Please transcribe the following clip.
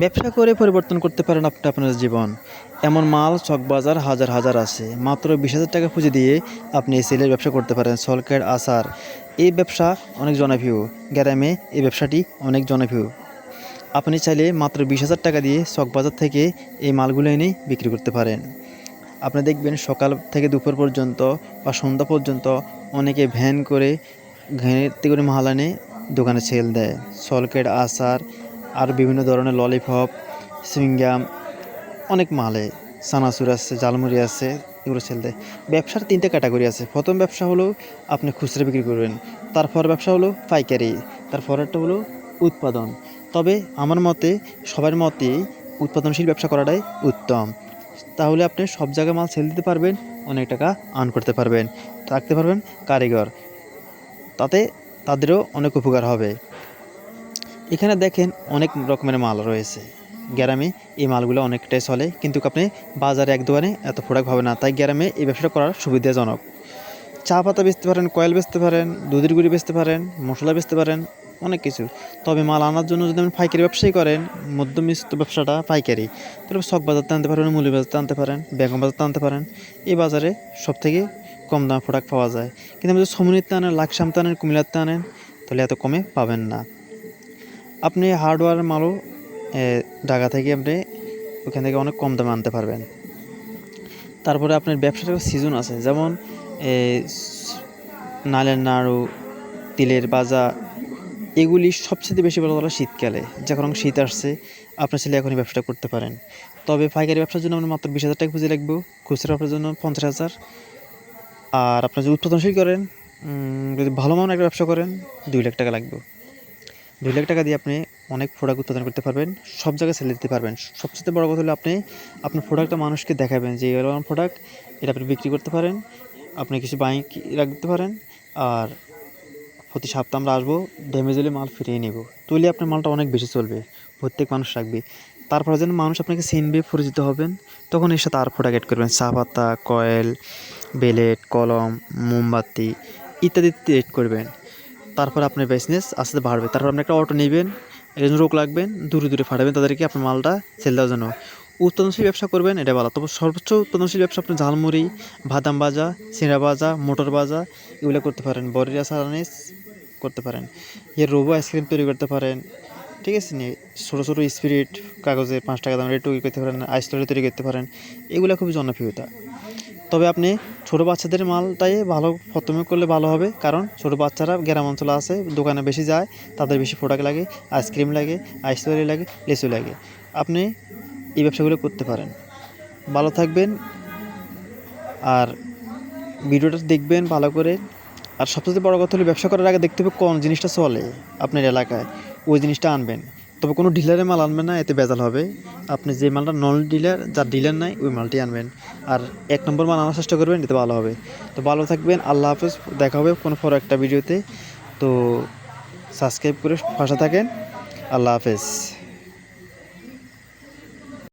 ব্যবসা করে পরিবর্তন করতে পারেন আপনি আপনার জীবন। এমন মাল চকবাজার হাজার হাজার আছে। মাত্র বিশ হাজার টাকা পুঁজি দিয়ে আপনি এই সেলের ব্যবসা করতে পারেন। সলকের আচার। এই ব্যবসা অনেক জনপ্রিয়। গ্রামে এই ব্যবসাটি অনেক জনপ্রিয়। আপনি চাইলে মাত্র বিশ হাজার টাকা দিয়ে চকবাজার থেকে এই মালগুলো এনে বিক্রি করতে পারেন। আপনি দেখবেন সকাল থেকে দুপুর পর্যন্ত বা সন্ধ্যা পর্যন্ত অনেকে ভ্যান করে ঘেঁতে করে মাল আনে দোকানে সেল দেয়। সলকেট আচার আর বিভিন্ন ধরনের ললিপপ সুইংগাম অনেক মালে সানাসুর আছে জালমুড়ি আছে, এগুলো সেল দেয়। ব্যবসার তিনটে ক্যাটাগরি আছে। প্রথম ব্যবসা হলো আপনি খুচরা বিক্রি করবেন। তারপর ব্যবসা হলো পাইকারি। তারপরেরটা হলো উৎপাদন। তবে আমার মতে, সবার মতে উৎপাদনশীল ব্যবসা করাটাই উত্তম। তাহলে আপনি সব জায়গায় মাল সেল দিতে পারবেন, অনেক টাকা আর্ন করতে পারবেন। রাখতে পারবেন কারিগর। তাতে তাদেরও অনেক উপকার হবে। এখানে দেখেন অনেক রকমের মাল রয়েছে। গ্রামে এই মালগুলো অনেকটাই চলে, কিন্তু আপনি বাজারে এক দোকানে এত প্রোডাক্ট হবে না, তাই গ্রামে এই ব্যবসাটা করার সুবিধাজনক। চা পাতা বেচতে পারেন, কয়েল বেচতে পারেন, দুধের গুঁড়ি বেচতে পারেন, মশলা বেচতে পারেন, অনেক কিছু। তবে মাল আনার জন্য যদি আপনি পাইকারি ব্যবসায়ী করেন মধ্যমিস্ত ব্যবসাটা পাইকারি। তাহলে শখ বাজারতে আনতে পারেন, মুলি বাজারতে আনতে পারেন, বেগম বাজারতে আনতে পারেন, এই বাজারে সব থেকে কম দামে প্রোডাক্ট পাওয়া যায়। কিন্তু আপনি যদি সমনিতে আনেন লাকসামতে আনেন, কুমিল্লাতে আনেন, তাহলে এত কমে পাবেন না। আপনি হার্ডওয়্যার মালও ঢাকা থেকে আপনি ওখান থেকে অনেক কম দামে আনতে পারবেন। তারপরে আপনার ব্যবসাটার সিজন আছে, যেমন নালের নাড়ু, তিলের বাজা এগুলি সবচেয়ে বেশি ভালো চলে শীতকালে। যখন শীত আসছে, আপনার ছেলে এখনই ব্যবসাটা করতে পারেন। তবে পাইকারি ব্যবসার জন্য আপনার মাত্র বিশ হাজার টাকা পুঁজি লাগবে খুচরা ব্যবসার জন্য পঞ্চাশ হাজার। আর আপনার যদি উৎপাদনশীল করেন যদি ভালো মানের একটা ব্যবসা করেন, দুই লাখ টাকা লাগবে। দুই লাখ টাকা দিয়ে আপনি অনেক প্রোডাক্ট উৎপাদন করতে পারবেন, সব জায়গায় সেল দিতে পারবেন। সবচেয়ে বড় কথা হলো আপনি আপনার প্রোডাক্টটা মানুষকে দেখাবেন যে এরকম প্রোডাক্ট এটা আপনি বিক্রি করতে পারেন, আপনি কিছু বাইক রাখতে পারেন, আর প্রতি সপ্তাহে আমরা আসব ড্যামেজ হলে মাল ফিরিয়ে নেব। তুলে আপনার মালটা অনেক বেশি চলবে, প্রত্যেক মানুষ রাখবে। তারপরে যেন মানুষ আপনাকে চিনবে, পরিচিত হবেন, তখন এর সাথে আর প্রোডাক্ট এড করবেন। চা পাতা, কয়েল বেলেট কলম, মোমবাতি, ইত্যাদি এড করবেন। তারপর আপনার বিজনেস আস্তে বাড়বে। তারপর আপনি একটা অটো নেবেন, একজন লোক লাগবেন, দূরে দূরে ফাটাবেন তাদেরকে আপনার মালটা সেল দেওয়ার জন্য। উৎপাদনশীল ব্যবসা করবেন, এটা ভালো। তবে সর্বোচ্চ উৎপাদনশীল ব্যবসা আপনি ঝালমুড়ি, বাদাম বাজা সিঁড়া বাজা মোটর বাজা এগুলো করতে পারেন। বরিরা সারানিস করতে পারেন। এর রোবো আইসক্রিম তৈরি করতে পারেন। ঠিক আছে নি? ছোটো ছোটো স্পিরিট কাগজে পাঁচ টাকা দামের একটু করতে পারেন আইস তৈরি করতে পারেন। এগুলো খুবই জনপ্রিয়তা। তবে আপনি ছোটো বাচ্চাদের মালটাই ভালো প্রথমে করলে ভালো হবে। কারণ ছোটো বাচ্চারা গ্রাম অঞ্চলে আসে দোকানে বেশি যায়, তাদের বেশি প্রোডাক্ট লাগে আইসক্রিম লাগে আইস তৈরি লাগে, লেচু লাগে। আপনি এই ব্যবসাগুলো করতে পারেন। ভালো থাকবেন আর ভিডিওটা দেখবেন ভালো করে। আর সবচেয়ে বড় কথা হলো, ব্যবসা করার আগে দেখতে হবে কোন জিনিসটা চলে আপনার এলাকায়, ওই জিনিসটা আনবেন। তবে কোনো ডিলারের মাল আনবেন না, এতে বেজাল হবে। আপনি যে মালটা নন ডিলার যার ডিলার নাই, ওই মালটি আনবেন। আর এক নম্বর মাল আনার চেষ্টা করবেন এতে ভালো হবে। তো ভালো থাকবেন, আল্লাহ হাফেজ, দেখা হবে কোনো পর একটা ভিডিওতে। তো সাবস্ক্রাইব করে ফাঁসা থাকেন, আল্লাহ হাফেজ।